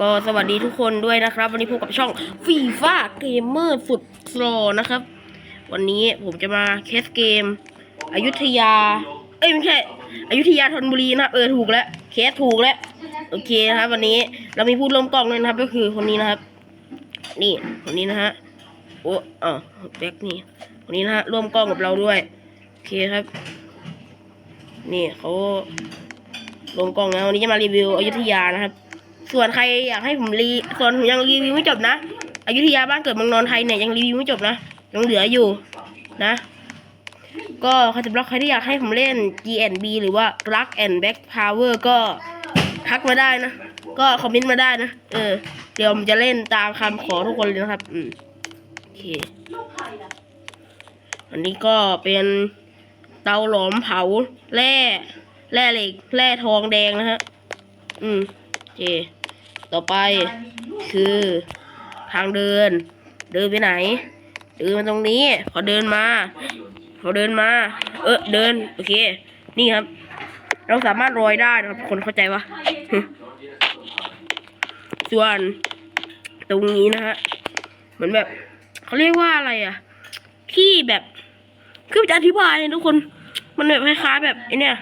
ก็สวัสดีทุกคนด้วยนะครับ วันนี้พบกับช่องฟีฟ่าเกมเมอร์สุดโปรนะครับ วันนี้ผมจะมาเคสเกม อยุธยา เอ้ยไม่ใช่อยุธยาธนบุรีนะครับเออถูกแล้วเคสถูกแล้วโอเคนะครับ วันนี้เรามีผู้ร่วมกล้องด้วยนะครับ ก็คือคนนี้นะครับ นี่คนนี้นะฮะโอ้อ๋อแบ็คนี่คนนี้นะฮะร่วมกล้องกับเราด้วยโอเคครับ นี่เขาลงกล้องนะวันนี้จะมารีวิวอยุธยานะครับ ส่วนใครอยากให้ผมรีส่วนผมยังรีวิวไม่จบนะอยุธยาบ้านเกิดเมืองนอนไทยเนี่ยยังรีวิวไม่จบนะยังเหลืออยู่นะ ก็ใครสำหรับใครที่อยากให้ผมเล่น GNB หรือว่า Rock and Back Power ก็ทักมาได้นะ ก็คอมเมนต์มาได้นะ เออ เดี๋ยวผมจะเล่นตามคำขอทุกคนเลยนะครับ อืมโอเค อันนี้ก็เป็นเตาหลอมเผาแร่แร่เหล็กแร่ทองแดงนะฮะ อืมโอเค ต่อไปคือทางเดิน เดินไปไหน เดินมาตรงนี้ พอเดินมาพอเดินมา เออเดินโอเค นี่ครับ เราสามารถลอยได้นะครับคนเข้าใจปะส่วนตรงนี้นะฮะเหมือนแบบเขาเรียกว่าอะไรอะ ที่แบบคือจะอธิบายทุกคนมันแบบคล้ายๆแบบไอเนี่ย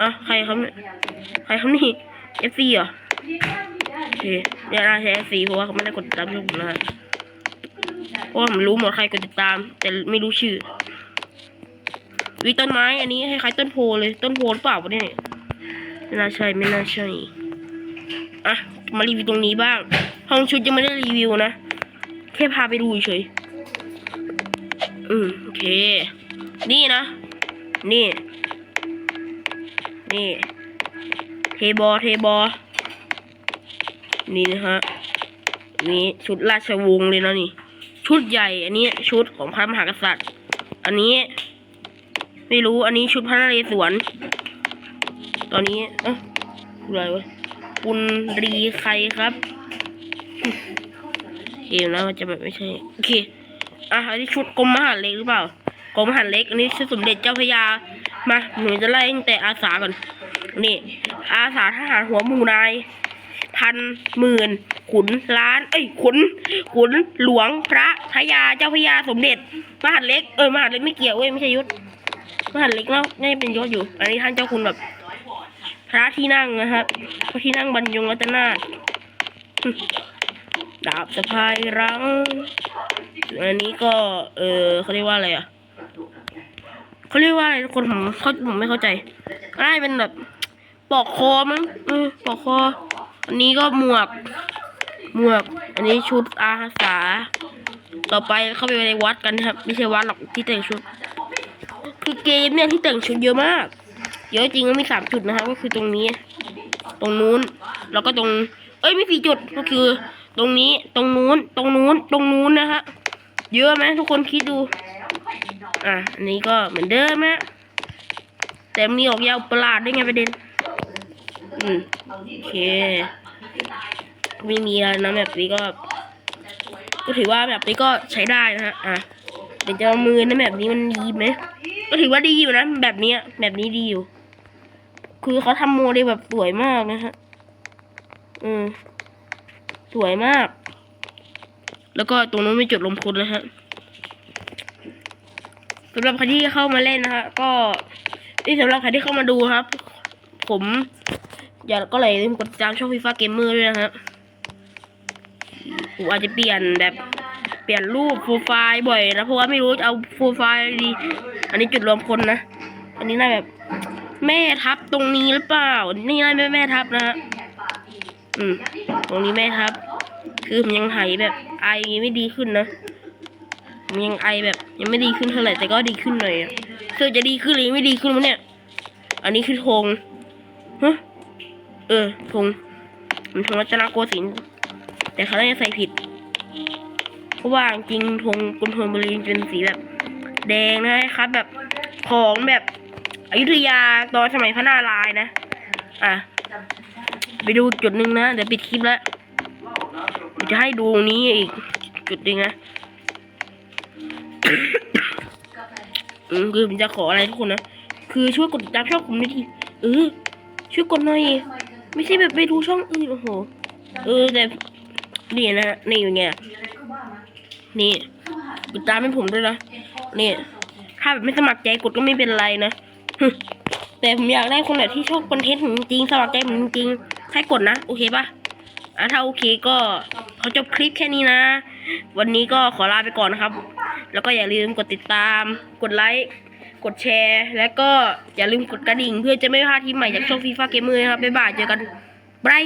อะใครครับเนี่ยใครครับนี่เอฟซีเหรอโอ เคเนี่ยน่าใช้เอฟซีเพราะว่าเขาไม่ได้กดติดตามช่องผมนะฮะเพราะผมรู้หมดใครกดติดตาม แต่ไม่รู้ชื่อ วิต้นไม้ อันนี้คล้ายๆต้นโพเลย ต้นโพหรือเปล่าวะเนี่ยไม่น่าใช่ไม่น่าใช่อะมารีวิวตรงนี้บ้าง ห้องชุดยังไม่ได้รีวิวนะ แค่พาไปดูเฉยอืมโอเค นี่นะ นี่ นี่ เทบอ เทบอ นี่นะฮะนี่ชุดราชวงศ์เลยนะนี่ ชุดใหญ่ อันนี้ชุดของพระมหากษัตริย์ อันนี้ ไม่รู้อันนี้ชุดพระนเรศวร ตอนนี้เอ๊ะอะไรวะคุณรีใครครับเกมนะมันจะแบบไม่ใช่โอเคอะอันนี้ชุดกรมมหาเล็กหรือเปล่ากรมมหาเล็กอันนี้ชุดสมเด็จเจ้าพระยามาหนูจะไล่ตั้งแต่อาสาก่อนนี่ อาสาทหารหัวหมู่นาย พันหมื่นขุนล้าน เอ้ยขุนขุนหลวงพระพระยาเจ้าพระยาสมเด็จมหาดเล็กเออมหาดเล็กไม่เกี่ยวเว้ยไม่ใช่ยศมหาดเล็กแล้วนี่เป็นยศอยู่ อันนี้ท่านเจ้าคุณแบบ พระที่นั่งนะครับพระที่นั่งบรรยงรัตนาถดาบสะพายรังอันนี้ก็ เออเขาเรียกว่าอะไรอะเขาเรียกว่าอะไรคนผมเขาผมไม่เข้าใจน่าจะเป็นแบบปอกคอมั้งเออปอกคอ อันนี้ก็หมวก หมวก อันนี้ชุดอาสา ต่อไปเข้าไปในวัดกันนะครับ ไม่ใช่วัดหรอกที่แต่งชุด คือเกมเนี่ยที่แต่งชุดเยอะมาก เยอะจริงก็มีสามจุดนะครับ ก็คือตรงนี้ ตรงนู้น แล้วก็ตรง เอ้ยมีสี่จุด ก็คือ ตรงนี้ ตรงนู้น ตรงนู้น ตรงนู้นนะฮะ เยอะไหมทุกคนคิดดู อะ อันนี้ก็เหมือนเดิมนะแต่มีออกยาวประหลาดด้วยไงประเด็น อืมโอเค ไม่มีอะไรนะแบบนี้ก็ ก็ถือว่าแบบนี้ก็ใช้ได้นะฮะอะเดี๋ยวจะเอามือนะแบบนี้มันดีไหมก็ถือว่าดีอยู่นะแบบนี้แบบนี้ดีอยู่ คือเขาทำโมเดลแบบสวยมากนะฮะอืมสวยมาก แล้วก็ตรงนู้นมีจุดลมพลนะฮะสำหรับใครที่เข้ามาเล่นนะฮะก็นี่สำหรับใครที่เข้ามาดูครับ ผม อย่ากก็เลยลืมกดติดตามช่องฟีฟ่าเกมเมอร์ด้วยนะฮะผมอาจจะเปลี่ยนแบบเปลี่ยนรูปโปรไฟล์บ่อยนะเพราะว่าไม่รู้จะเอาโปรไฟล์อะไรดี อันนี้จุดรวมคนนะ อันนี้น่าแบบแม่ทับตรงนี้หรือเปล่า นี่น่าแม่แม่ทับนะฮะอืม ตรงนี้แม่ทับ คือผมยังหายแบบไอไม่ดีขึ้นนะผมยังไอแบบ ยังไม่ดีขึ้นเท่าไหร่แต่ก็ดีขึ้นหน่อยอะคือจะดีขึ้นหรือไม่ดีขึ้นวะเนี่ย อันนี้คือธงฮะ เออธงมันธงรัตนโกสินทร์แต่เขาน่าจะใส่ผิด เพราะว่าจริงๆธงกรุงธนบุรีเป็นสีแบบ แดงนะครับ แบบของแบบอยุธยาตอนสมัยพระนารายณ์นะ อะ ไปดูจุดหนึ่งนะ เดี๋ยวปิดคลิปแล้วจะให้ดูตรงนี้อีกจุดหนึ่งนะอืมคือผมจะขออะไรทุกคนนะ คือช่วยกดติดตามช่องผมหน่อยทีเออช่วยกดหน่อย ไม่ใช่แบบไปดูช่องอื่นโอ้โห เออแต่นี่นะ นี่อย่างเงี้ย นี่กดตามให้ผมด้วยนะ นี่ ถ้าแบบไม่สมัครใจกดก็ไม่เป็นไรนะแต่ผมอยากได้คนแบบที่ชอบคอนเทนต์ผมจริงสมัครใจผมจริงให้กดนะ โอเคปะอะถ้าโอเคก็ขอจบคลิปแค่นี้นะ วันนี้ก็ขอลาไปก่อนนะครับ แล้วก็อย่าลืมกดติดตาม กดไลค์ กดแชร์ และก็อย่าลืมกดกระดิ่ง เพื่อจะไม่พลาดทีใหม่จากช่องฟีฟ่าเกมเมอร์นะครับบ๊ายบายเจอกันบาย